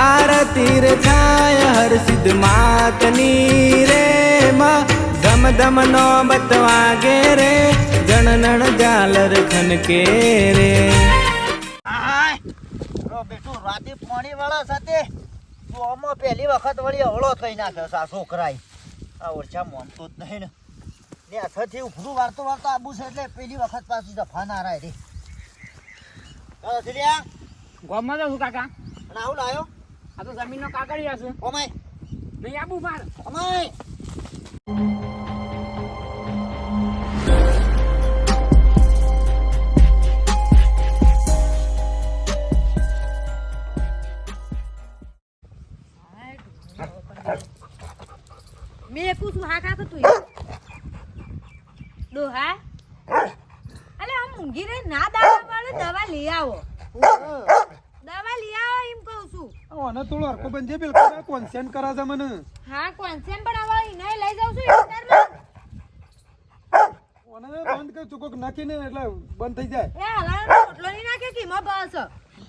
આરતી રે થાય હર સિદ્ધ માતની રે માં. ધમ ધમ નો બતવાગે રે જણનણ ઝાલર ખનકે રે. બેટું રાતે પાણી વાળા સાથે તું આમાં પહેલી વખત વળી હવળો થઈ નાખ્યો આ છોકરાએ. આ ઓરછા મોમતો જ નહીં ને. ને અથથી ઉભરું વાર્તો વાળતો આબુ છે એટલે પેલી વખત પાછું જફા ના રાય રે ગોમમાં જાઉં કાકા. અને આવું લાયો? આ તો જમીનનો કાગળિયા છે. ઓમાય નહીં આબુ માર. ઓમાય થોડો હરકો બંધ છે બિલકુલ કોન્સેન્ટ કરા છે મને. હા કોન્સેન પણ આવા ઈને લઈ જાઉં છું લો. ઓને બંધ કર ચૂકોક નાખીને એટલે બંધ થઈ જાય. એ હલાનો રોટલો નહીં નાખે કે એમાં બસ?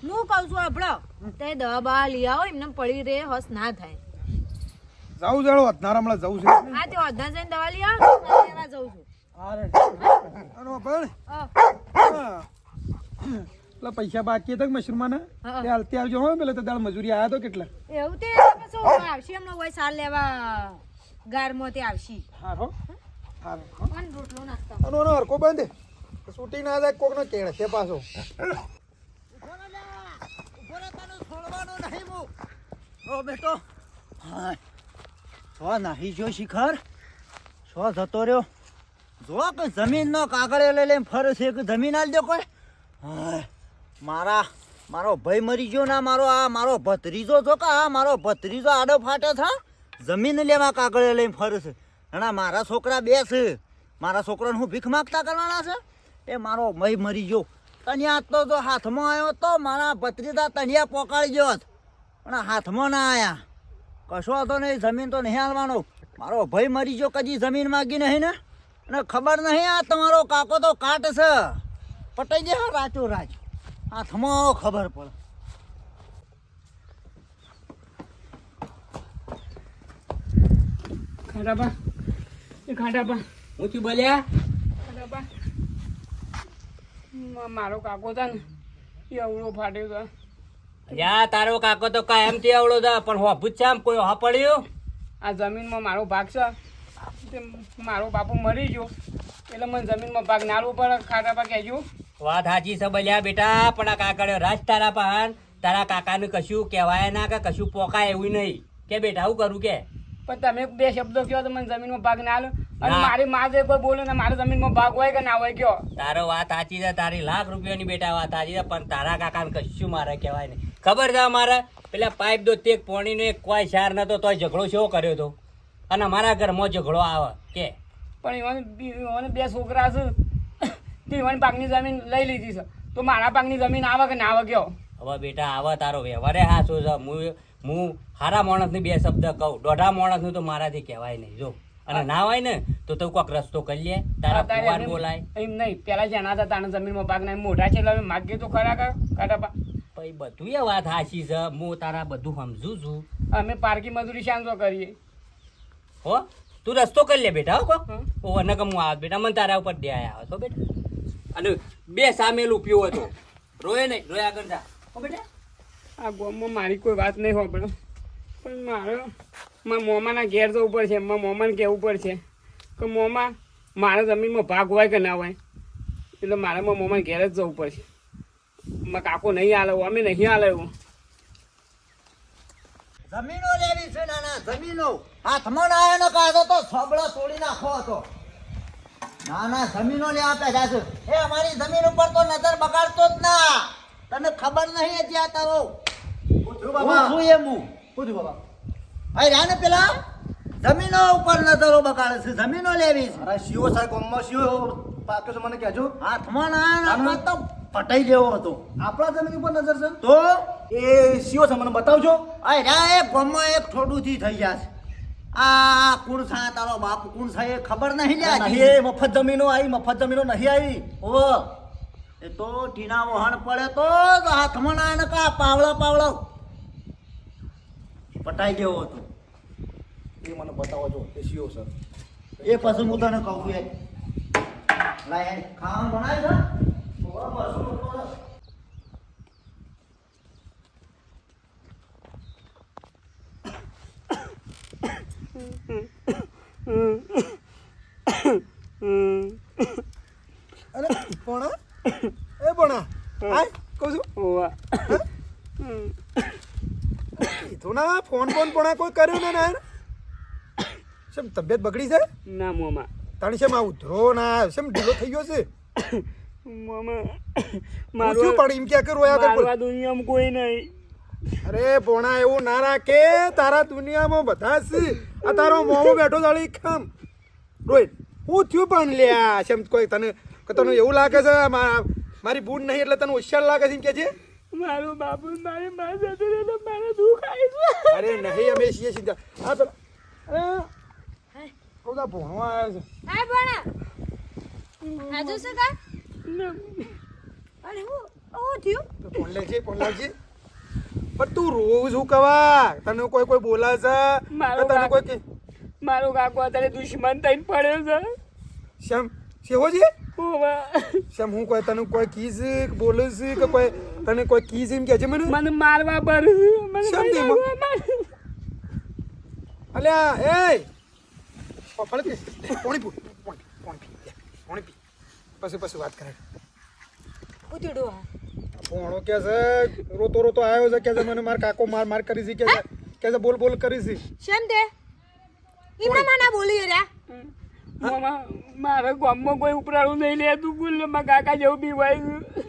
હું કહું છું આપણો તે દવા લઈ આવો એમને પડી રે હસ ના થાય. જાઉં જાળો અધનાર હમણાં જાઉં છે. હા તે અડધા જઈને દવા લઈ આવો લેવા જાઉં છું. અરે પણ હા. હા. પેલા પૈસા બાકી હતા મશરૂમાના? હા. તે હાલતી આવજો હો પેલા તો દાળ મજૂરી આયા તો કેટલા? એવું તે આવશે એમનો હોય સાર લેવા ગારમાં તે આવશે. હારો હારો પણ રોટલો નાખતા અનો અનો હરકો બંધ. શૂટિંગ ના જાય કોકનો કેળ છે પાછો. ઊભો ને જા. ઊભો ને તને છોડવાનું નહીં હું. રો બેટો. હાય. સો નાહી જો શિખર? સો જતો રહ્યો? જો કે જમીનનો કાગળે લઈ લઈને ફરે છે કે જમીન આલ દો કોઈ? હાય. મારા, મારો ભાઈ મરી ગયો ના મારો, આ મારો ભત્રીજો જો કે, આ મારો ભત્રીજો આડો ફાટે છે જમીન લેવા કાગળે લઈને ફરે છે. અને મારા છોકરા બે છે. મારા છોકરાને હું ભીખ માગતા કરવાના છે? એ મારો ભાઈ મરી ગયો. તનિયા તો જો હાથમાં આવ્યો તો મારા ભત્રીજા તનિયા પોકાળી ગયો પણ હાથમાં ના આવ્યા કશો હતો નહીં, જમીન તો નહીં હાલવાનો. મારો ભાઈ મરી ગયો, કદી જમીન માગી નહીં ને? અને ખબર નહીં આ તમારો કાકો તો કાટ છે. પટાઈ જાય રાચો રાચ. હાથમાં ખબર પડે. ખાડાપા. એ હું છું બોલ્યા? ખાડાપા. મારો કાકો છે ને એ અવળો ફાટ્યો છે. યા તારો કાકો તો કાયમથી આવડો છે પણ હોભું જ છે આમ કોઈ હા પડ્યું આ જમીનમાં મારો ભાગ છે. તે મારો બાપુ મરી ગયો. એટલે મને જમીનમાં ભાગ નાળવું પડે. ખાડાપા કહેજો. વાત સાચી છે બેટા પણ આ કાકડ્યો રાજ તારા પાન તારા કાકાને કશું કહેવાય ના કે કશું પોકાય એવું નહીં. કે બેટા આવું કરું કે? પણ તમે બે શબ્દો કહો તો મને જમીનમાં ભાગ ના લો અને. મારી માથે કોઈ બોલે ને મારે જમીનમાં ભાગ હોય કે ના હોય કયો તારો વાત સાચી છે તારી લાખ રૂપિયાની બેટા વાત સાચી છે પણ તારા કાકાને કશું મારે કહેવાય નહીં. ખબર છે મારે પેલા પાઇપ દો તે પોણીનો એક કોઈ શાર નતો તોય ઝઘડો શો કર્યો તો? અને મારા ઘરમાં ઝઘડો આવે. કે? પણ એને એવાને બે છોકરા છે. તે એવાની પાકની જમીન લઈ લીધી છે. તો મારા પાકની જમીન આવે કે ના આવે કયો? હવે બેટા આવા તારો વ્યવહારે શું છે. હું હું હારા માણસને બે શબ્દ કહું. દોઢા માણસનું તો મારાથી કહેવાય નહીં જો. અને ના હોય ને તો તું કોઈક રસ્તો કરી લે. તારા ભગવાન બોલાય. એમ નહીં. પેલા જેના હતા તારા જમીનમાં પાક નહીં મોઢા છે એટલે માગીએ તો ખરા કાઢા પછી બધું એ વાત હાચી છે. હું તારા બધું સમજુ છું. અમે પારકી મજૂરી શાંતો કરીએ. હો? તું રસ્તો કરી લે બેટા હો કોક. ઓ ન હું આવ બેટા. મને તારા ઉપર દે આવ્યા છો બેટા. અને બે સામેલું પીવો હતો રોય નહીં રોય આગળ જા. બેટા. આ ગોમમાં મારી કોઈ વાત નહીં હોબળો પણ મારો મારા મોમાના ઘેર જવું પડશે મારા મોમાને કહેવું પડશે કે મોમા મારા જમીનમાં ભાગ હોય કે ના હોય? એટલે મારે મારા મોમાના ઘેર જ જવું પડશે. મારા કાકો નહીં હાલે અમે નહીં હાલે એવું. જમીનો લેવી છે નાના જમીનો. હાથમાં ના આવ્યો ને કાઢો તો સબળો તોડી નાખો હતો. ના ના જમીનો લેવા આપે છે એ અમારી જમીન ઉપર તો નજર બગાડતો જ ના. તને ખબર નહીં આ તારો હું શું એમ હું ભાઈ રહ્યા ને પેલા? જમીનો ઉપર નજરો બગાડે છે જમીનો લેવી છે. અરે શિવો સાહેબ ગામમાં શિવો પાકે છે મને કહેજો. હાથમાં ના આવ્યો તો પટાઈ જેવો હતો. આપણા જમીન ઉપર નજર છે? તો? એ શિવો છે મને બતાવજો. અરે એ ગામમાં એક થોડું થી થઈ છે આ કુણ છે તારો બાપ કુણ છે એ ખબર નહીં લે. નહીં મફત જમીનો આવી મફત જમીનો નહીં આવી ઓ એ તો ટીના વહાણ પડે તો હાથમાં ના ને કા પાવળો પાવળો. પટાઈ ગયો હતો. એ મને બતાવો જો એ સીઓ સર એ પછી હું તને કહું યાર લાય ખાવાનું બનાવ્યું છે? ઓવા મરસું રોટલો છે. અરે પોણા એ પોણા હાય કહું છું ઓવા કીધું ના ફોન ફોન પોણા કોઈ કર્યો ને ના શેમ તબિયત બગડી છે? ના મોમાં. તાણી શેમ આવું ધ્રો ના શેમ ઢીલો થઈ ગયો છે? મોમાં. મારું પણ એમ ક્યાં કરું? આગળ. દુનિયામાં કોઈ નહીં. અરે પોણા એવું ના રાખે. તારા દુનિયામાં બધા છે. આ તારો મોમો બેઠો જાળી ખમ. રોહિત હું થયું પણ લ્યા શેમ કોઈ તને કે તને એવું લાગે છે મારી ભૂલ નહીં એટલે તને હોશિયાર લાગે છે એમ કે છે? મારો બાપુ મારી માં જતો રહ્યો તો મારે દુઃખ આવી અરે નહીં અમે છીએ સીધા. હા પેલા અરે બધા ભણવા આવ્યા છે? હા ભણા. હાજુ છે કા અરે હું હું થયું? તો ફોન લેજે ફોન લેજે પણ તું રોજ હું કવા તને કોઈ કોઈ બોલા છે? તને કોઈ કે મારો કાકો અત્યારે દુશ્મન થઈને પડ્યો છે. શ્યામ ઓવા શ્યામ હું કોઈ તને કોઈ કીઝ બોલું છું કે કોઈ તને કોઈ કીઝ એમ કે છે મને? મને મારવા પર શેમ મારે. અલ્યા એ! પાણી પી પાણી પી પાણી પાણી પી પાણી પી. પછી પછી વાત કરે. ઉતડો હા કે છે રોતો રોતો આવ્યો છે કે છે મને માર કાકો માર માર કરી છે કે છે કે છે બોલ બોલ કરી છે. શેમ દે ઈમને મને બોલી રહ્યા. મારા ગામમાં કોઈ ઉપરાળું નહીં લેતું ગુલમાં કાકા જેવું બી હોય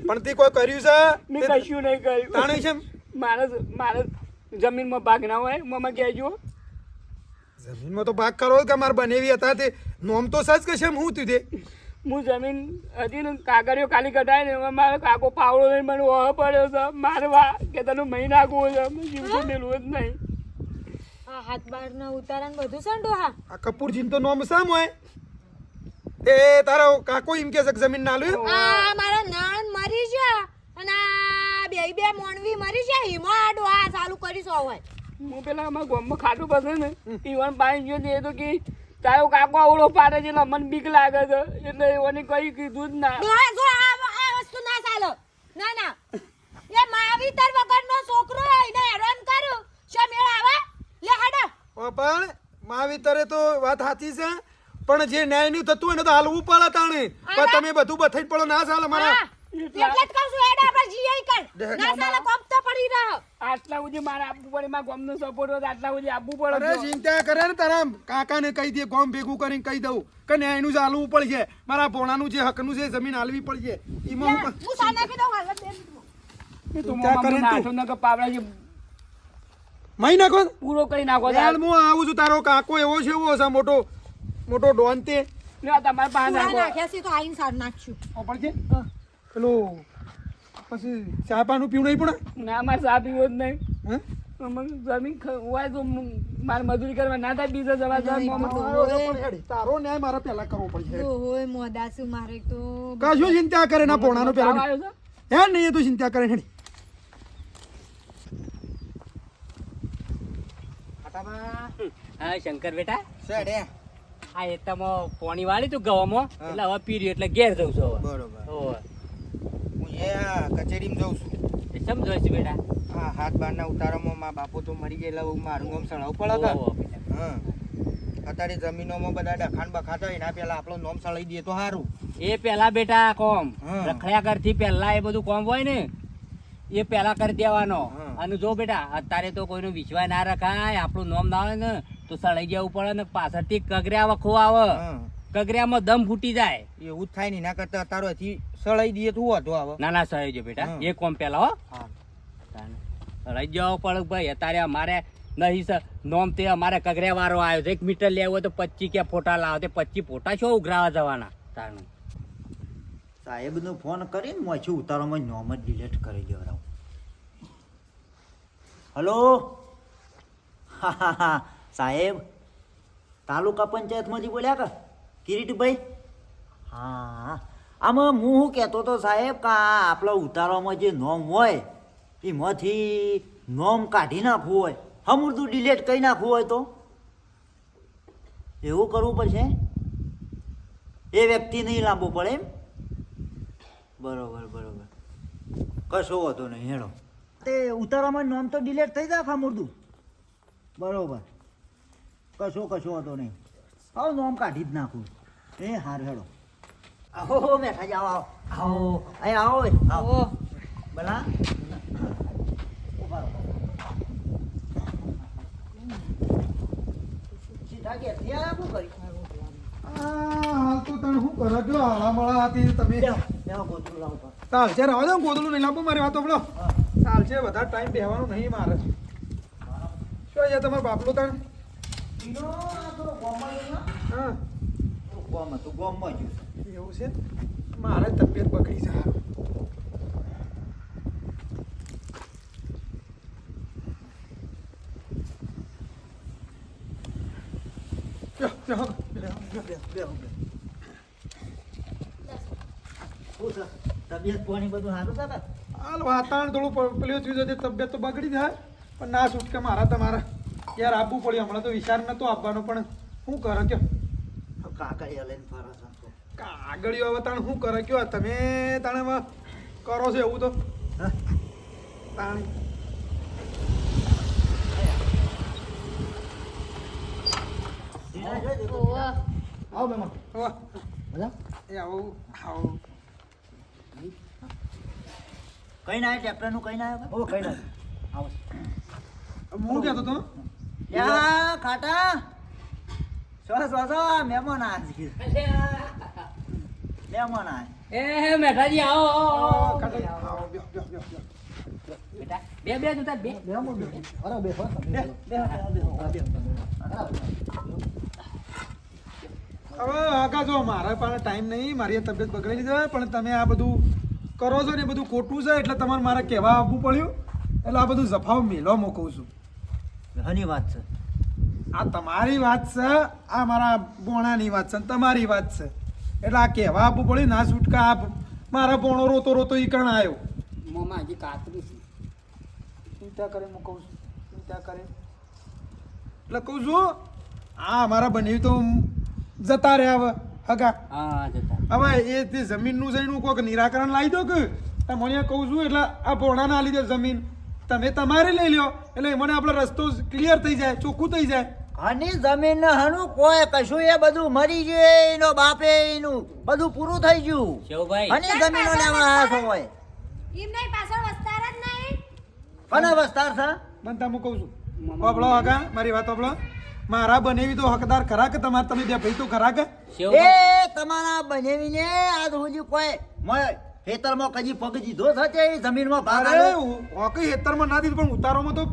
પણ તે કોઈ કર્યું છે? મેં કશું નહીં કર્યું. તાણે છે મારે મારે જમીનમાં ભાગ ના હોય મમ્મા કહેજો જમીનમાં તો ભાગ કરો કે મારે બનેવી હતા તે? નોમ તો સજ કે છે હું તું તે? હું જમીન હતી ને કાગળિયો ખાલી કઢાય ને મારો કાકો પાવડો લઈને મને ઓહ પડ્યો છે. મારવા કે તને મહી નાખવો છે મેં જીવતો મેળવું જ નહીં. આ હાથ બાર ના ઉતારા ને બધું સંડો હા આ કપૂરજી તો નોમ સામ હોય? તે તારો કાકો એમ કે છે કે જમીન ના લ્યો આ મારા નાન મરી છે અને આ બે બે મોણવી મરી છે હિમો આડો આ ચાલુ કરીશ હોય હું પેલા અમારા ગામમાં ખાટું પસંદ ને ઈવન પાણી ગયો ને એ તો કે તારો કાકો આવડો પાડે છે મને બીક લાગે છે. એટલે એઓને કઈ કીધું જ ના. જો આ આ વસ્તુ ના ચાલો. ના ના. એ માવીતર વગરનો છોકરો એને હેરાન કરું. શું મેળ આવે? લે હાડો. પણ માવીતરે તો વાત સાચી છે. પણ જે ન્યાયનું થતું હોય ને તો હાલવું પડે તાણે. પણ તમે બધું બથઈ પડો ના ચાલે મારા. એટલે જ કહું છું હેડા પર જીઆઈ કર ના ચાલે કોમ તો પડી રહ્યો આટલા મારે પડે સપોર્ટ હોય અરે ચિંતા કરે ને તારા કહી દે ગોમ ભેગું કરીને કહી દઉં કે ન્યાયનું ચાલવું પડશે. મારા ભોણાનું જે હકનું છે જમીન હાલવી પડશે. એમાં હું સાના કીધું હાલ દે એ ચિંતા કરે તું. નાઠો પાવડા મહી નાખો. પૂરો કરી નાખો હાલ હું આવું છું તારો કાકો એવો છે એવો છે મોટો. મોટો ડોન તે. લ્યો, તમારે પાસે નાખો. નાખ્યા છે તો આઈન સાર નાખશું ઓપણ છે પેલું પછી ચા પાનું પીવું નહીં પણ ના મારે ચા પીવો જ નહીં. હે? જમીન હોય તો મારે મજૂરી કરવા ના થાય બીજા જવા તારો ન્યાય મારે પહેલા કરવો પડશે. ઓહોય મોદાસુ મારે તો કશું ચિંતા કરે ના પોણાનો પહેલા હે નહીં એ તો ચિંતા કરે હેડી. હા શંકર બેટા. શેડે. આ એતામાં પોણી વાળી તું ગવામાં એટલે હવે પીર્યું એટલે ઘેર જઉં છું હવે. બરોબર. હું એ કચેરી કચેરીમાં જઉં છું. એ સમજો છે બેટા? હા હાથ બારના ઉતારામાં મારા બાપુ તો મરી ગયેલા હું મારું ગામ સળાવું પડે હા. અત્યારે જમીનોમાં બધા ડખાણ બખાતા એના પહેલા આપણો નોમ સળાઈ દઈએ તો સારું. એ પેલા બેટા કોમ. રખડ્યા કરથી પહેલા એ બધું કોમ હોય ને એ પેલા કરી દેવાનો. અને જો બેટા અત્યારે તો કોઈનો વિશ્વાસ ના રખાય આપણું નામ ના આવે ને તો સળાઈ જવું પડે ને પાછળથી કગર્યા વખો આવે. કગર્યામાં દમ ફૂટી જાય. એવું જ થાય ને ના કરતા અત્યારે થી સળાઈ દઈએ તો વાંધો આવે. ના ના સળાઈ જો બેટા. એ કોમ પેલા હો. હા. સળાઈ જવો પડે ભાઈ અત્યારે અમારે નહીં સર નોમ તે અમારે કગર્યા વાળો આવ્યો છે. એક મીટર લેવો તો પચી કે ફોટા લાવો. તે પચી ફોટા છો ઉઘરાવા જવાના? તારનું સાહેબનો ફોન કરીને મોછી ઉતારોમાં નોમ જ ડિલીટ કરી દેવડાવું હલો? હા હા હા. સાહેબ, તાલુકા પંચાયતમાંથી બોલ્યા કે? કિરીટભાઈ? હા. આમાં હું શું કહેતો હતો સાહેબ કે આ આપણા ઉતારામાં જે નોમ હોય, એમાંથી નોમ કાઢી નાખવું હોય. હમુરતું ડિલેટ કરી નાખવું હોય તો. એવું કરવું પડશે? એ વ્યક્તિ નહીં લાંબુ પડે એમ? બરોબર બરોબર. કશો હતો નહીં, હેડો. તે ઉતારવામાં નોમ તો ડિલેટ થઈ જાય હમુરતું બરોબર. કશો કશો હતો નહીં. આવો નોમ કાઢી જ નાખું. એ હાર હેડો. આવો બેઠા જાઓ આવો. આવો અહીં આવો. આવો. ભલા. સીધા ઘેરથી આયા શું કર્યું? હાલ તો તને શું કરો? જો હાળામાળા હતી તમે. ચાલશે રવા દો ગોદલું નહીં લાંબુ મારી વાતો બોલો ચાલશે વધારે ટાઈમ બેહવાનો નહીં મારે. શું છે તમારો બાપલો તણ? ઈનો આ ગોમાં હતું, ગોમમાં ગયું એવું છે મારે તબિયત બગડી છે હારું. તબિયત પાણી બધું સારું છે? હાલ વાતાવરણ થોડું પેલું થયું છે તબિયત તો બગડી જાય પણ ના છૂટકે મારા તમારે યાર આપવું પડ્યું હમણાં તો વિચાર નતો આપવાનો પણ શું કરો કયો? કાકડીયા લઈને ફરો છો. કાગળિયો હવે તાણ શું કરો કયો? તમે તાણે કરો છો એવું તો? હા? તાણ. આવો મેમા આવો બધા? એ આવો આવો. કઈ ના ટ્રેક્ટરનું કઈ ના આવ્યો? ઓ કઈ ના આવો. હું કહેતો તો યા ખાટા. સો સો સો મહેમાન આજ મહેમાન આ એ મેઠાજી આવો બે બે જોતા બે અરે બેહો બેહો બેહો હવે આગા જો મારા પાસે ટાઈમ નહીં મારી તબિયત બગડી છે પણ તમે આ બધું કરો છો ને બધું ખોટું છે એટલે તમારે મારે કહેવા આપવું પડ્યું. એટલે આ બધું જફાવ મેલો મૂકું છું. હની વાત છે. આ તમારી વાત છે આ મારા બોણાની વાત છે તમારી વાત છે. એટલે આ કહેવા આપવું પડ્યું ના છૂટકા આપ. મારા બોણો રોતો રોતો ઈ કણ આવ્યો મોમાં હજી કાતરી છે. ચિંતા કરે હું કહું છું ચિંતા કરે. એટલે કહું છું આ મારા બની તો જતા રહ્યા હવે હગા. હા જતા હવે એ તે જમીનનું છે એનું કોઈક નિરાકરણ લાવી દો કે. તમે મને કહું છું એટલે આ બોણાના લીધે જમીન તમે તમારે લઈ લ્યો. એટલે મને આપણો રસ્તો ક્લિયર થઈ જાય ચોખ્ખું થઈ જાય. આની જમીન ને હનું કોઈ કશું એ બધું મરી ગયું એનો બાપે એનું બધું પૂરું થઈ ગયું. શિવભાઈ. હની જમીનો લેવા હાથ હોય. એમ નહીં પાછળ વસ્તાર જ નહીં. કને વસ્તાર છે? મને તમે કહું છું હોબળો હગા મારી વાત હોબળો મારા બનેવી તો હકદાર ખરા કે તમારે તમે બે ભાઈ તો ખરા કે? એ તમારા બનેવીને આજ સુધી કોઈ મોય ખેતરમાં કજી પગ દીધો છે તે જમીનમાં ભાગ અરે? હોકી હેતરમાં ના દીધું પણ ઉતારોમાં તો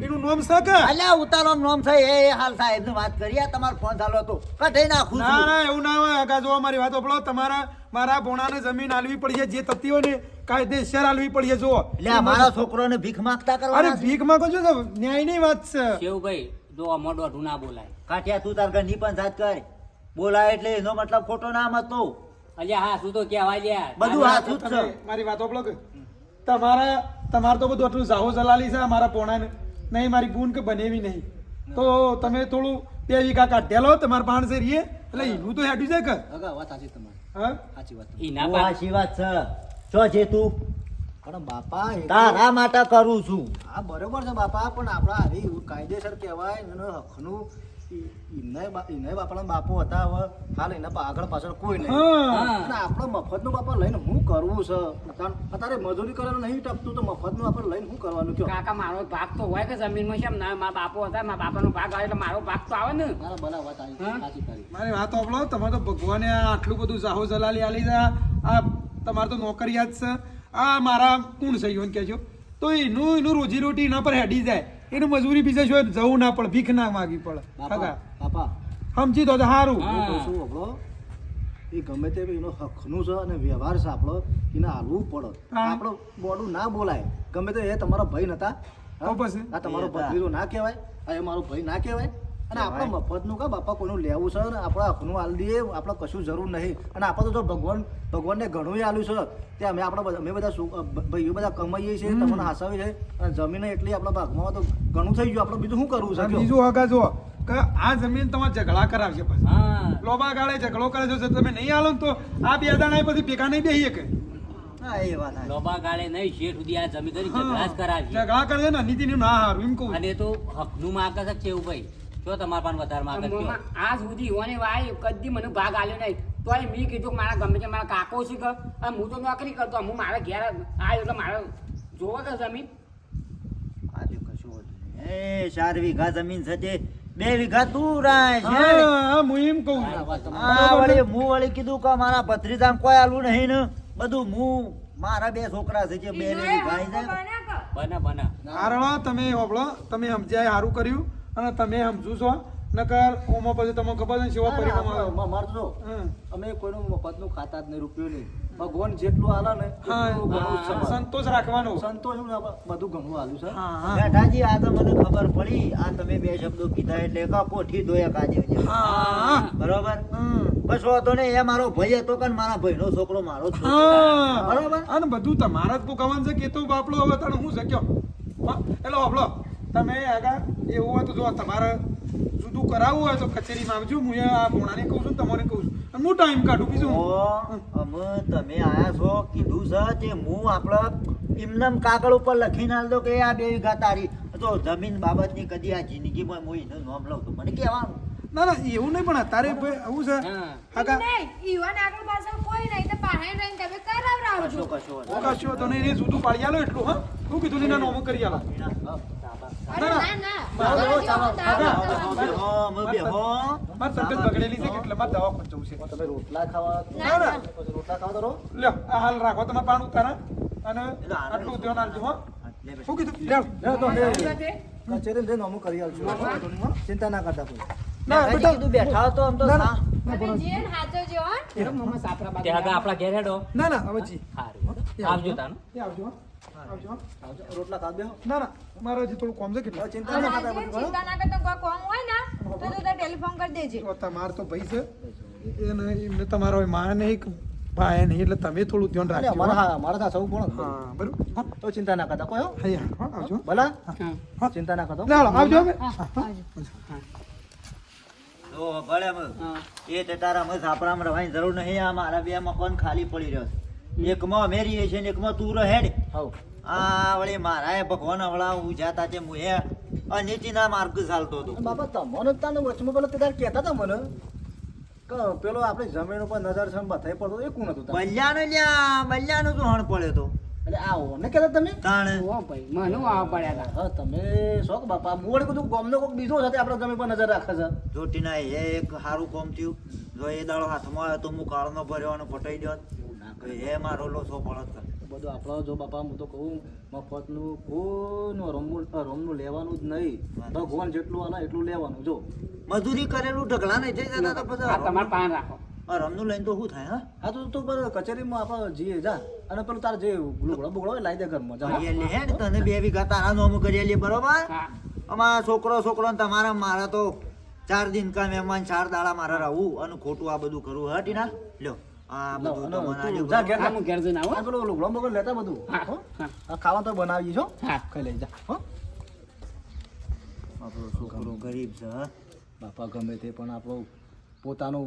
એનું નોમ છે કે? અલ્યા ઉતારો નોમ છે એ એ હાલ સાહેબ વાત કરી આ તમારો ફોન ચાલો હતો. કઢાઈ નાખું ના ના એવું ના હોય આગા જો મારી વાત હોબળો તમારા મારા ભોણાને જમીન આલવી પડી છે જે થતી હોય ને કાયદેસર આલવી પડી છે જો એટલે મારા છોકરોને ભીખ માંગતા અરે કરવાના છે? ભીખ માંગો છો તો ન્યાયની વાત છે. શિવભાઈ જો મોડો ના બોલાય. કાઠિયા તું તાર ઘરની પણ સાથ કર. બોલાય એટલે એનો મતલબ ખોટો ના મતો અલ્યા હા શું તો કહેવાય લ્યા. બધું હા શું છે? મારી વાતો બ્લોક કે તમારે તો બધું આટલું જાહો જલાલી છે મારા પોણાને નહીં મારી બૂન કે બનેવી નહીં. તો તમે થોડું બે વીઘા કાઢેલો તમારા પાણ છે રીએ. એટલે એનું તો હેડ્યું છે કે? વાત સાચી તમારી. હા? સાચી વાત ઈ ના બહુ આશી વાત છે. જો છે તું. પણ બાપા તારા માટે કરું છું. આ બરોબર છે બાપા પણ આપણા આવી કાયદેસર કહેવાય એનો હકનું ઈ- ઈમને બા- ઈને બાપાના બાપો હતા હવે. હાલ એના આગળ પાછળ કોઈ નહીં અને આપણે મફતનું બાપા લઈને શું કરવું છે? અત્યારે મજૂરી કરવાનું નહીં ટપતું તો મફતનું આપણે લઈને શું કરવાનું કયો? કાકા મારો ભાગ તો હોય કે જમીનમાં છે ના મારા બાપો હતા મારા બાપાનો ભાગ આવે એટલે મારો ભાગ તો આવે ને. મારા બના વાત આવી. મારી વાત આપલો તમે તો ભગવાને આ આટલું બધું જાહો જલાલી આલી આ તમારે તો નોકરિયાત છે. આ મારા કોણ છે ઈવન કહેજો. તો એનું એનું રોજી રોટી એના પર હેડી જાય. એનું મજૂરી બીજે શું જવું ના પડે ભીખ ના માગી પડે. બાપા બાપા. સમજી તો સારું શું હું છું આપણો એ ગમે તે એનો હકનું છે અને વ્યવહાર છે આપણો એને હાલવું પડે. આપણો બોડું ના બોલાય. ગમે તે એ તમારો ભાઈ નતા. પછી? આ તમારો. ભત્રીજો ના કહેવાય આ એ મારો ભાઈ ના કહેવાય. અને આપણે મફતનું કા બાપા કોઈનું લેવું છે ને આપણે હકનું હાલ દઈએ આપણે કશું જરૂર નહીં. અને આપણે તો જો ભગવાન ભગવાનને ઘણું આલ્યું છે તે અમે આપણા અમે બધા ભાઈઓ બધા કમાઈએ છીએ તમને હાસાવી છે. અને જમીન એટલી આપણા ભાગમાં તો ઘણું થઈ ગયું. આપણે બીજું શું કરવું છે બીજું હગા જો કે આ જમીન તમારે ઝઘડા કરાવશે પછી. લોબા ગાળે ઝઘડો કરે છે તમે નહીં આલો તો આ બે દાણા પછી ભેગા નહીં બેહીએ કે. લોબા ગાળે નહીં શેઠ સુધી આ જમીન કરી ઝઘડા જ કરાવી ઝઘડા કરે ને નીતિનું ના હારું એમ કહું અને એ તો હકનું માગે છે કેવું ભાઈ જો તમારા પણ વધારે માગ આ સુધી ઈવોને વાય કદી મને ભાગ આલ્યો નહીં. તોય મેં કીધું કે મારા ગમે તે મારા કાકો છે કે અને હું તો નોકરી કરતો હું મારા ઘેર આવ્યો એટલે મારે જોવો કે જમીન. આજે કશું હોતું એ ચાર વીઘા જમીન છે તે. બે વીઘા તું રાય છે. હા એમ કહું આ વળી હું વળી કીધું કે મારા ભત્રીજામ કોઈ આલું નહીં ને. બધું હું મારા બે છોકરા છે જે બે ભાઈ વીઘા છે. બના બને. હારણો તમે હોબળો તમે સમજ્યા એ સારું કર્યું. અને તમે સમજુ છો નકર ઓમાં પછી તમને ખબર છે ને સેવા ના, ના, પરિક્રમા આપણે- અમારે તો જો, હમ. અમે કોઈનું મફતનું ખાતા જ નહીં રૂપિયો નહીં. ભગવાન જેટલું આલે ને હા. સંતોષ રાખવાનો. સંતોષ બધું ઘણું આલું છે. બેઠાજી આ તો મને ખબર પડી. આ તમે બે શબ્દો કીધા એટલે કા કોઠી ધોયા કાજે બરોબર? હમ. બસ વાતો નહીં એ મારો ભાઈ હતો કે મારા ભાઈનો છોકરો મારો હા. બરોબર? અને બધું તમારા જ કમાવાનું છે કે તો બાપડો હવે તને હું શક્યો? એટલે હોબળો તમે આગળ એવું હોય તો જો તમારે જુદું કરાવવું હોય તો કચેરીમાં આવજો. હું આ ભોણાને કહું છું તમારે કહું છું. અને હું ટાઈમ કાઢું બીજું ઓ, અમે તમે આયા છો. કીધું છે તે હું આપણા એમનેમ કાગળ ઉપર લખીને આલ દો કે આ બે વીઘા તારી. તો જમીન બાબતની કદી આ જિંદગીમાં હું એનું નામ લઉં તો મને કહેવાનું. ના ના એવું નહીં પણ અત્યારે ભાઈ આવું છે. હા. આગા ઈવન આગળ પાછળ કોઈ નહીં. તો પાહે રહીને તમે કરાવરાવજો. કશો કશો તો નહીં જુદું પાડી આલો એટલું હા? શું કીધું લીના નોમ કરી આલો? બગડેલી છે એટલે મારે દવા જવું છે. તમે રોટલા ખાવા ના ના. રોટલા ખાવા તો રહો. લ્યો આ હાલ રાખો. તમારે પાન ઉતારા અને આટલું ધ્યાન આપજો હો. શું કીધું? લ્યો લે તો લે. કચેરીમાં જઈને અમુક કરી આલશું. ચિંતા ના કરતા કોઈ. ના બેટા. કીધું બેઠા તો આમ તો ના, આપણા ઘેર હેડો. ના ના હવે જી. આવજો. તાનું. આવજો આવજો. રોટલા ખાવા ના ના. મારે જે થોડું કોમ છે કેટલું ચિંતા ના કરતા આજે બધું બરાબર? ચિંતા ના કરતા કોઈ કોમ હોય ને તો તું તાર ટેલિફોન કરી દેજે તો તમારે તો ભાઈ છે એને એમને તમારો માં નહીં કે ભાઈ નહીં એટલે તમે થોડું ધ્યાન રાખજો મારા હો. હા મારા સૌ પણ હા બરોબર તો ચિંતા ના કરતા કોઈ હો. હા આવજો ભલા હા. ચિંતા ના કરતો ચાલો આવજો હવે. જો ભલે. એ તે તારા અમે સાપરામાં રહેવાની જરૂર નહીં આ મારા બે મકાન ખાલી પડી રહ્યો છે એકમાં રહીએ છે ને એકમાં તું રહેડ હાઉ. આ વળી મારા એ ભગવાન હવળા હું જાતા તે મુએ અનિતિના માર્ગ ચાલતો હતો. બાપા તમને તાને વચમાં પેલો તે તારે કહેતા હતા મને. કે પેલો આપણે જમીન ઉપર નજર છે બથાઈ પડતો એ કોણ હતું? બલ્યાનો લ્યા બલ્યાનો તો હણ પડ્યો તો એટલે આ ઓને કહેતા તમે? તાણ. ઓ ભાઈ મને આવા પડ્યા હતા હા તમે શોખ બાપા મોડે કીધું ગામનો કોક બીજો સાથે આપણે જમીન પર નજર રાખે છે. જોટીના એ એક સારું કોમ થયું. જો એ દાડો હાથમાં આવ્યો તો હું કાળનો ભર્યો અને પટાઈ દ્યો. એ મારો લોસો પડત. કર બધું આપણો જો બાપા હું તો કહું મફતનું કોઈનું રમવું રમનું લેવાનું જ નહીં. ભગવાન જેટલું આના એટલું લેવાનું જો. મજૂરી કરેલું ઢગલા નહીં થઈ જતા તો પછી તમારે પાન રાખો. રમનું લઈને તો શું થાય હા? હા તો તું પર કચેરીમાં આપણે જઈએ જા. અને પેલું તારે જે લુગડો બુગડો લાવી દે ઘરમાં જા. તને બે વીઘા તારા નોમ કરી લે બરોબર? અમારા છોકરો છોકરો ને તમારા મારા તો ચાર દિન કા મહેમાન ચાર દાડા મારા રહું અને ખોટું આ બધું કરવું હા ટીના? લ્યો. આ બધું લો, તમને તું આલ્યું જા બરોબર? ઘેર હા ઘેર જઈને આવું. આ લુગડો બુગડો લેતા બધું. હા, હો? હા. આ ખાવા તો બનાવી છો? હા. ખાઈ લઈ જા હો. આપણો છોકરો ગરીબ છે બાપા ગમે તે પણ આપણો પોતાનો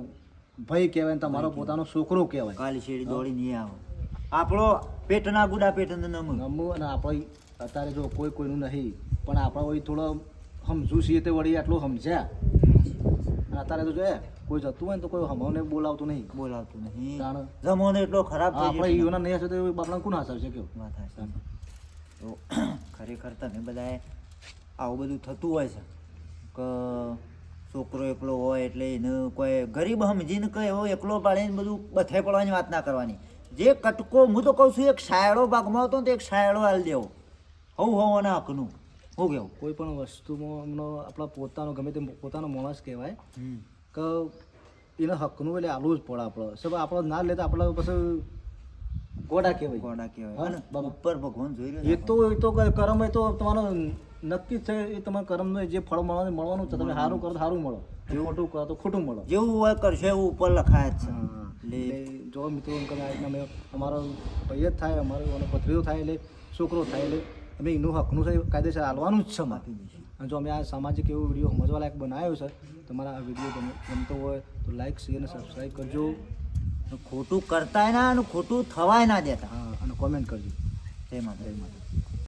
ભાઈ કહેવાય તમારો પોતાનો છોકરો કહેવાય. કાલી શેરી દોડી નહીં આવો. આપણો પેટના ગુડા પેટ નમ. અને આપણે અત્યારે જો કોઈ કોઈનું નહીં પણ આપણે થોડો સમજુ છીએ તે વળી આટલું સમજ્યા. અત્યારે તો જોઈએ કોઈ જતું હોય ને તો કોઈ હમવને બોલાવતું નહીં. બોલાવતું નહીં. જમોને એટલો ખરાબ થઈ આપણે ઈઓના નહીં હશે તો બાપડા કોણ છે કેવું વાત થાય તો ખરેખર તમે બધાએ આવું બધું થતું હોય છે કે છોકરો એકલો હોય એટલે એને કોઈ ગરીબ સમજીને કહે એવો એકલો પાડીને બધું બથાઈ પડવાની વાત ના કરવાની. જે કટકો હું તો કહું છું એક શાયડો ભાગમાં હતો ને તો એક શાયડો હાલ દેવો. હવ હોવાના હકનું. હું કેવું કોઈ પણ વસ્તુમાં આપણા પોતાનો ગમે તે પોતાનો માણસ કહેવાય કે એના હકનું એટલે આલું જ પડે આપણે. સબ આપણે ના લેતા આપણે પછી ગોડા કહેવાય? ગોડા કહેવાય. ઉપર ભગવાન જોઈ રહ્યો એ તો એ તો કરમ એ તો તમારો નક્કી જ છે એ તમારા કર્મનું જે ફળ મળવાનું મળવાનું છે. તમે સારું કરો તો સારું મળો. જે ખોટું કરો તો ખોટું મળો. જેવું હોય કરશે એવું ઉપર લખાય જ છે. એટલે જો મિત્રો અમે અમારો ભાઈ જ થાય અમારો એનો પથરીઓ થાય એટલે છોકરો થાય એટલે અમે એનું હકનું છે કાયદેસર હાલવાનું જ છે અમારે અને જો અમે આ સામાજિક એવો વીડિયો સમજવા લાયક બનાવ્યો છે તમારા આ વીડિયો ગમે ગમતો હોય તો લાઈક શેર અને સબસ્ક્રાઈબ કરજો. ખોટું કરતાય ના અને ખોટું થવાય ના દેતા. હા અને કોમેન્ટ કરજો. જય માતા જય માતા